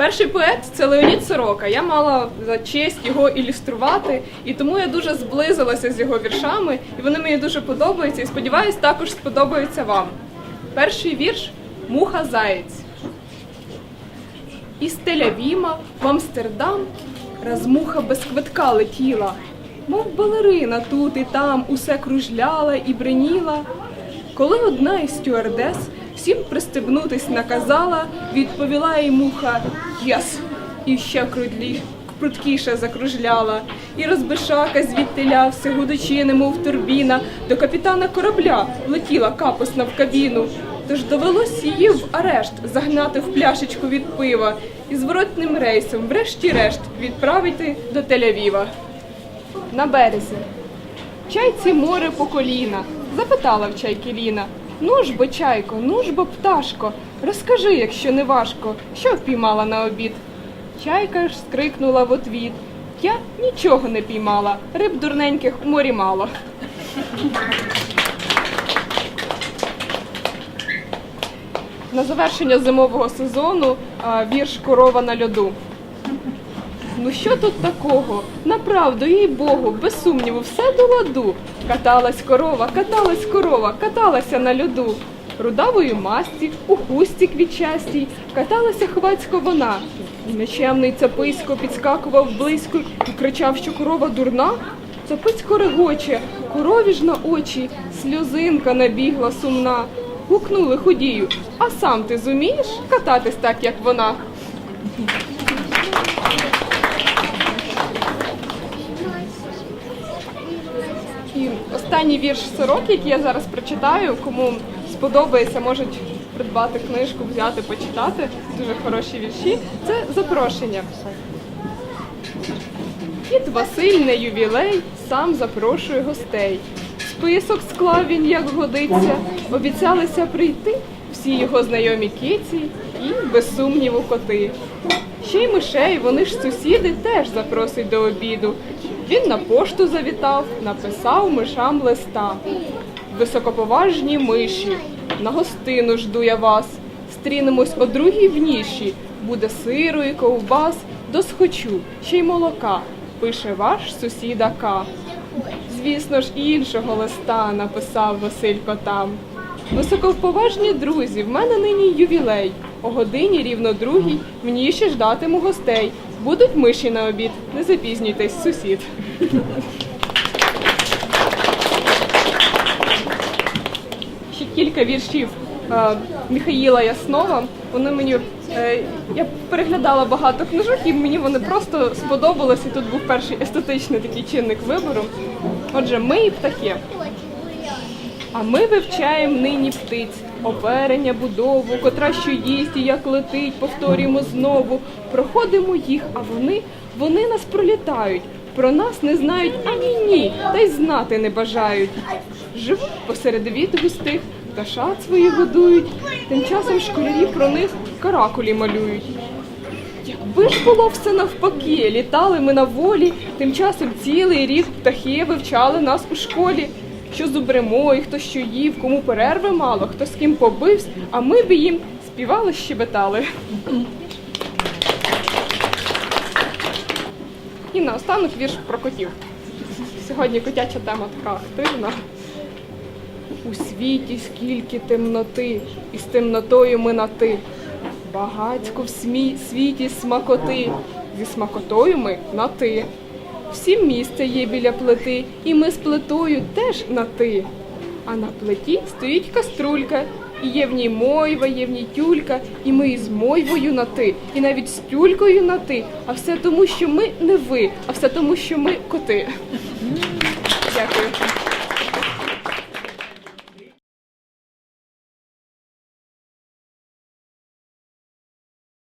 Перший поет це Леонід Сорока. Я мала за честь його ілюструвати, і тому я дуже зблизилася з його віршами, і вони мені дуже подобаються. І сподіваюсь, також сподобаються вам. Перший вірш Муха Заєць. Із Тель-Авіма в Амстердам раз муха без квитка летіла, мов балерина тут і там усе кружляла і бреніла. Коли одна із стюардес всім пристебнутись наказала, відповіла їй муха «Єс!» і ще крудлі, пруткіше закружляла. І розбишака звідтиля, все гудучи, немов турбіна, до капітана корабля летіла капусна в кабіну. Тож довелось її в арешт загнати в пляшечку від пива і зворотним рейсом, врешті-решт, відправити до Тель-Авіва. На березі. Чайці море по коліна, запитала в чайки Ліна. Ну ж бо, чайко, ну ж бо, пташко, розкажи, якщо не важко, що впіймала на обід. Чайка ж скрикнула в отвіт. Я нічого не піймала, риб дурненьких у морі мало. На завершення зимового сезону вірш Корова на льоду. Ну що тут такого? Направду, їй Богу, без сумніву, все до ладу. Каталась корова, каталась корова, каталася на льоду. Рудавої масті, у хусті квітчастій, каталася хвацько вона. Нечемний цаписько підскакував близько і кричав, що корова дурна. Цаписько регоче, корові ж на очі, сльозинка набігла сумна. Гукнули худію, а сам ти зумієш кататись так, як вона? І останній вірш сорок, який я зараз прочитаю, кому сподобається, можуть придбати книжку, взяти, почитати. Дуже хороші вірші. Це запрошення. Кіт Василь на ювілей сам запрошує гостей. Список склав він, як годиться, обіцялися прийти всі його знайомі киці і, без сумніву, коти. Ще й мишей, вони ж сусіди, теж запросить до обіду. Він на пошту завітав, написав мишам листа. Високоповажні миші, на гостину жду я вас. Стрінемось о другій в ніші. Буде сиру і ковбас, досхочу, ще й молока, пише ваш сусіда К. Звісно ж, іншого листа написав Василь котам. Високоповажні друзі, в мене нині ювілей. О годині рівно другій в ніші ждатиму гостей. Будуть миші на обід. Не запізнюйтесь, сусід. Ще кілька віршів е, Михаїла Яснова. Вони мені е, я переглядала багато книжок, і мені вони просто сподобалися. Тут був перший естетичний такий чинник вибору. Отже, ми і птахи. А ми вивчаємо нині птиць, оперення, будову, котра що їсть і як летить, повторюємо знову. Проходимо їх, а вони, вони нас пролітають. Про нас не знають ані ні, та й знати не бажають. Живуть посеред віт густих, пташат свої годують, тим часом школярі про них каракулі малюють. Якби ж було все навпаки, літали ми на волі, тим часом цілий рік птахи вивчали нас у школі. Що зубримо, і хто що їв, кому перерви мало, хто з ким побивсь, а ми би їм співали, щебетали. І наостанок вірш про котів. Сьогодні котяча тема така активна. У світі скільки темноти, і з темнотою ми на ти. Багатько в світі смакоти, зі смакотою ми на ти. Всім місце є біля плити, і ми з плитою теж на ти. А на плиті стоїть каструлька, і є в ній мойва, є в ній тюлька, і ми із мойвою на ти, і навіть з тюлькою на ти. А все тому, що ми не ви, а все тому, що ми коти. Дякую.